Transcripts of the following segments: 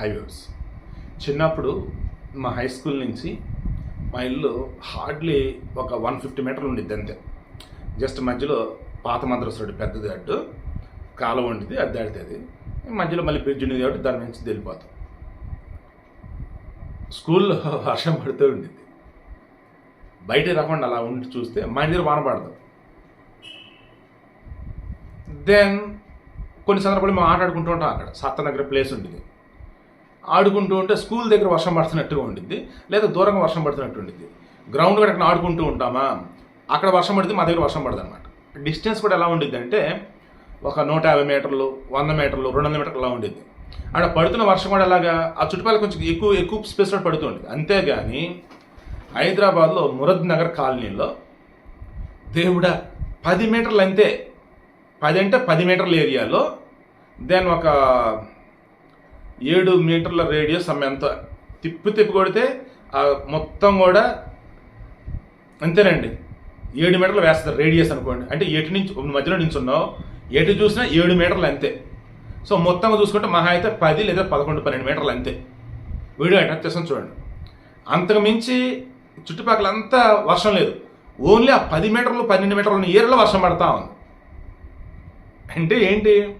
Highways చిన్నప్పుడు మా high school నుంచి మా ఇల్లు హార్డ్లీ ఒక వన్ ఫిఫ్టీ మీటర్లు ఉండిద్ది అంతే. జస్ట్ మధ్యలో పాత మద్రస రోడ్డు పెద్దది అడ్డు కాలువ ఉండిద్ది అది దాడితే మధ్యలో మళ్ళీ బ్రిడ్జ్ ఉండేది కాబట్టి దాని నుంచి వెళ్ళిపోతాం. స్కూల్లో వర్షం పడుతూ ఉండింది బయట రాకుండా అలా ఉండి చూస్తే మా ఇంటి దగ్గర వాన పడదు. దెన్ కొన్ని సందర్భాలు మేము ఆట ఆడుకుంటూ ఉంటాం అక్కడ. సత్త దగ్గర ప్లేస్ ఉంటుంది ఆడుకుంటూ ఉంటే స్కూల్ దగ్గర వర్షం పడుతున్నట్టుగా ఉండిద్ది లేదా దూరంగా వర్షం పడుతున్నట్టు ఉండిద్ది. గ్రౌండ్ కూడా అక్కడ ఆడుకుంటూ ఉంటామా? అక్కడ వర్షం పడితే మా దగ్గర వర్షం పడదు అనమాట డిస్టెన్స్ కూడా ఎలా ఉండిద్ది అంటే ఒక నూట యాభై మీటర్లు వంద మీటర్లు రెండు వందల మీటర్లు అలా ఉండిద్ది. అక్కడ పడుతున్న వర్షం కూడా అలాగా ఆ చుట్టుపక్కల కొంచెం ఎక్కువ ఎక్కువ స్పేస్ కూడా పడుతూ ఉండేది అంతేగాని హైదరాబాద్లో మురద్ నగర్ కాలనీలో దేవుడా పది మీటర్లు అంతే. పది అంటే పది మీటర్ల ఏరియాలో దెన్ ఒక ఏడు మీటర్ల రేడియస్ ఆమె ఎంత తిప్పి తిప్పి కొడితే ఆ మొత్తం కూడా అంతేనండి. ఏడు మీటర్లు వేస్తారు రేడియస్ అనుకోండి. అంటే ఎటు నుంచి మధ్యలో నించున్నావు ఎటు చూసినా ఏడు మీటర్లు అంతే. సో మొత్తంగా చూసుకుంటే మహా అయితే పది లేదా పదకొండు పన్నెండు మీటర్లు అంతే. వీడియో అటాచ్ చేస్తాం చూడండి. అంతకు మించి చుట్టుపక్కల అంతా వర్షం లేదు. ఓన్లీ ఆ పది మీటర్లు పన్నెండు మీటర్లు ఉన్న ఏర్లో వర్షం పడతా ఉంది. అంటే ఏంటి?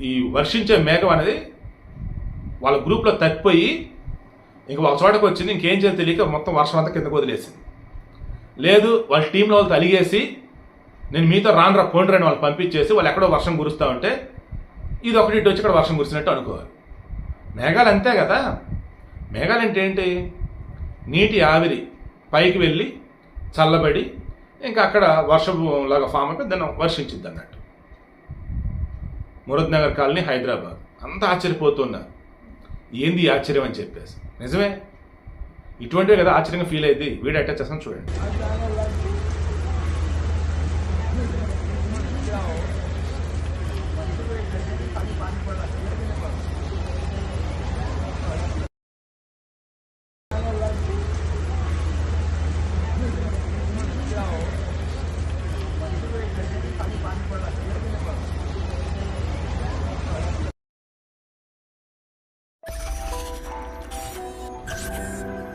ఈ వర్షించే మేఘం అనేది వాళ్ళ గ్రూప్లో తప్పిపోయి ఇంక ఒక చోటకు వచ్చింది ఇంకేం చేయాలి తెలియక మొత్తం వర్షం అంతా కిందకు వదిలేసింది. లేదు వాళ్ళ టీంలో వాళ్ళు తలిగేసి నేను మీతో రాను రా పోండి రాని వాళ్ళు పంపించేసి వాళ్ళు ఎక్కడో వర్షం కురుస్తూ ఉంటే ఇది ఒకటి ఇటు వచ్చి ఇక్కడ వర్షం కురిసినట్టు అనుకోవాలి. మేఘాలు అంతే కదా. మేఘాలు అంటే ఏంటి? నీటి ఆవిరి పైకి వెళ్ళి చల్లబడి ఇంకా అక్కడ వర్షం లాగా ఫామ్ అయిపోయి దాన్ని వర్షించింది అన్నట్టు మురద్ నగర్ కాలనీ హైదరాబాద్. అంతా ఆశ్చర్యపోతున్నారు ఏంది ఆశ్చర్యం అని చెప్పేసి. నిజమే? ఇటువంటివే కదా ఆశ్చర్యంగా ఫీల్ అయింది వీడు అటాచ్ చేస్తాను చూడండి. Jesus.